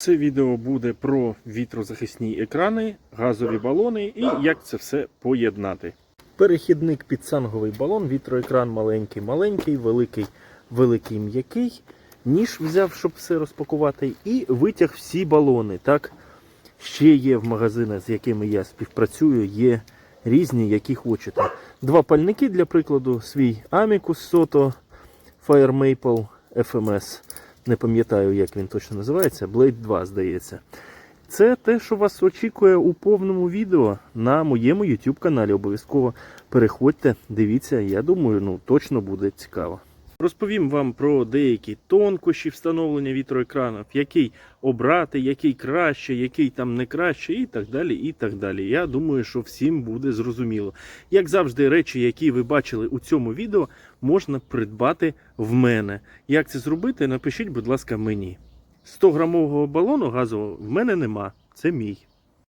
Це відео буде про вітрозахисні екрани, газові балони і як це все поєднати. Перехідник під санговий балон, вітроекран маленький, маленький, великий, великий м'який. Ніж взяв, щоб все розпакувати, і витяг всі балони. Так? Ще є в магазинах, з якими я співпрацюю, є різні, які хочете. Два пальники, для прикладу, свій Amicus Soto Fire Maple FMS. Не пам'ятаю, як він точно називається. Blade 2, здається. Це те, що вас очікує у повному відео на моєму YouTube каналі. Обов'язково переходьте, дивіться, я думаю, ну точно буде цікаво. Розповім вам про деякі тонкощі встановлення вітроекранів, який обрати, який краще, який там не краще, і так далі. і так далі. Я думаю, що всім буде зрозуміло. Як завжди, речі, які ви бачили у цьому відео, можна придбати в мене. Як це зробити, напишіть, будь ласка, мені. 100 грамового балону газового в мене нема. Це мій.